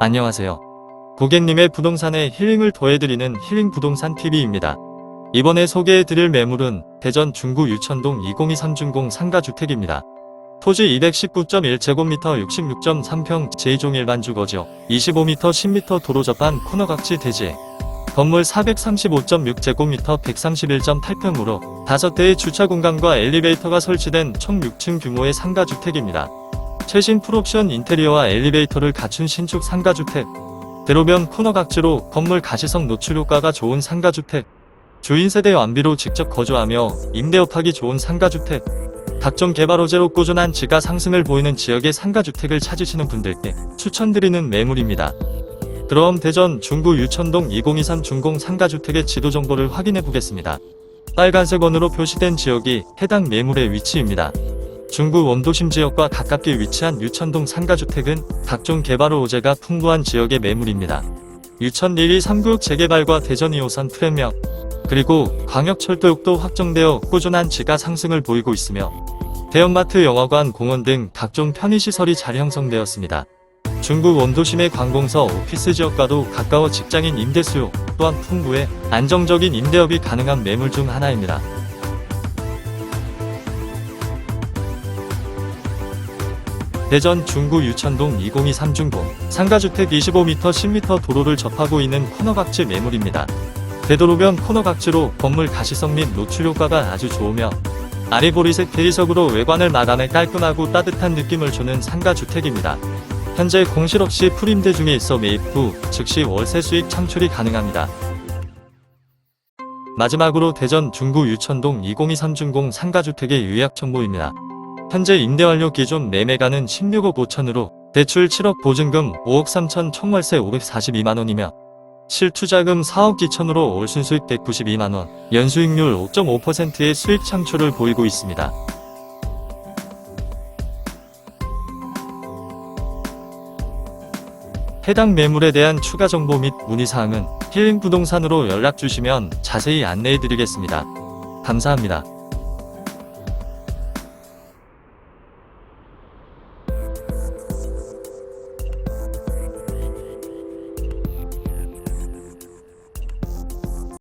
안녕하세요. 고객님의 부동산에 힐링을 더해드리는 힐링 부동산 TV입니다. 이번에 소개해드릴 매물은 대전 중구 유천동 2023중공 상가주택입니다. 토지 219.1제곱미터 66.3평 제2종 일반 주거지역 25m 10m 도로 접한 코너각지 대지 건물 435.6제곱미터 131.8평으로 5대의 주차 공간과 엘리베이터가 설치된 총 6층 규모의 상가주택입니다. 최신 풀옵션 인테리어와 엘리베이터를 갖춘 신축 상가주택. 대로변 코너 각지로 건물 가시성 노출 효과가 좋은 상가주택. 주인 세대 완비로 직접 거주하며 임대업하기 좋은 상가주택. 각종 개발 호재로 꾸준한 지가 상승을 보이는 지역의 상가주택을 찾으시는 분들께 추천드리는 매물입니다. 그럼 대전 중구 유천동 2023 중공 상가주택의 지도 정보를 확인해 보겠습니다. 빨간색 원으로 표시된 지역이 해당 매물의 위치입니다. 중구 원도심 지역과 가깝게 위치한 유천동 상가주택은 각종 개발 호재가 풍부한 지역의 매물입니다. 유천 1위 3구역 재개발과 대전 2호선 트램역, 그리고 광역철도역도 확정되어 꾸준한 지가 상승을 보이고 있으며 대형마트, 영화관, 공원 등 각종 편의시설이 잘 형성되었습니다. 중구 원도심의 관공서 오피스 지역과도 가까워 직장인 임대 수요 또한 풍부해 안정적인 임대업이 가능한 매물 중 하나입니다. 대전 중구 유천동 2023 중공 상가주택 25m 10m 도로를 접하고 있는 코너각지 매물입니다. 대도로변 코너 각지로 건물 가시성 및 노출 효과가 아주 좋으며 아리보리색 대리석으로 외관을 마감해 깔끔하고 따뜻한 느낌을 주는 상가주택입니다. 현재 공실 없이 풀임대 중에 있어 매입 후 즉시 월세 수익 창출이 가능합니다. 마지막으로 대전 중구 유천동 2023 중공 상가주택의 유약 정보입니다. 현재 임대 완료 기준 매매가는 16억 5천으로 대출 7억 보증금 5억 3천 총월세 542만원이며 실투자금 4억 2천으로 올 순수익 192만원, 연수익률 5.5%의 수익 창출을 보이고 있습니다. 해당 매물에 대한 추가 정보 및 문의사항은 힐링 부동산으로 연락 주시면 자세히 안내해 드리겠습니다. 감사합니다.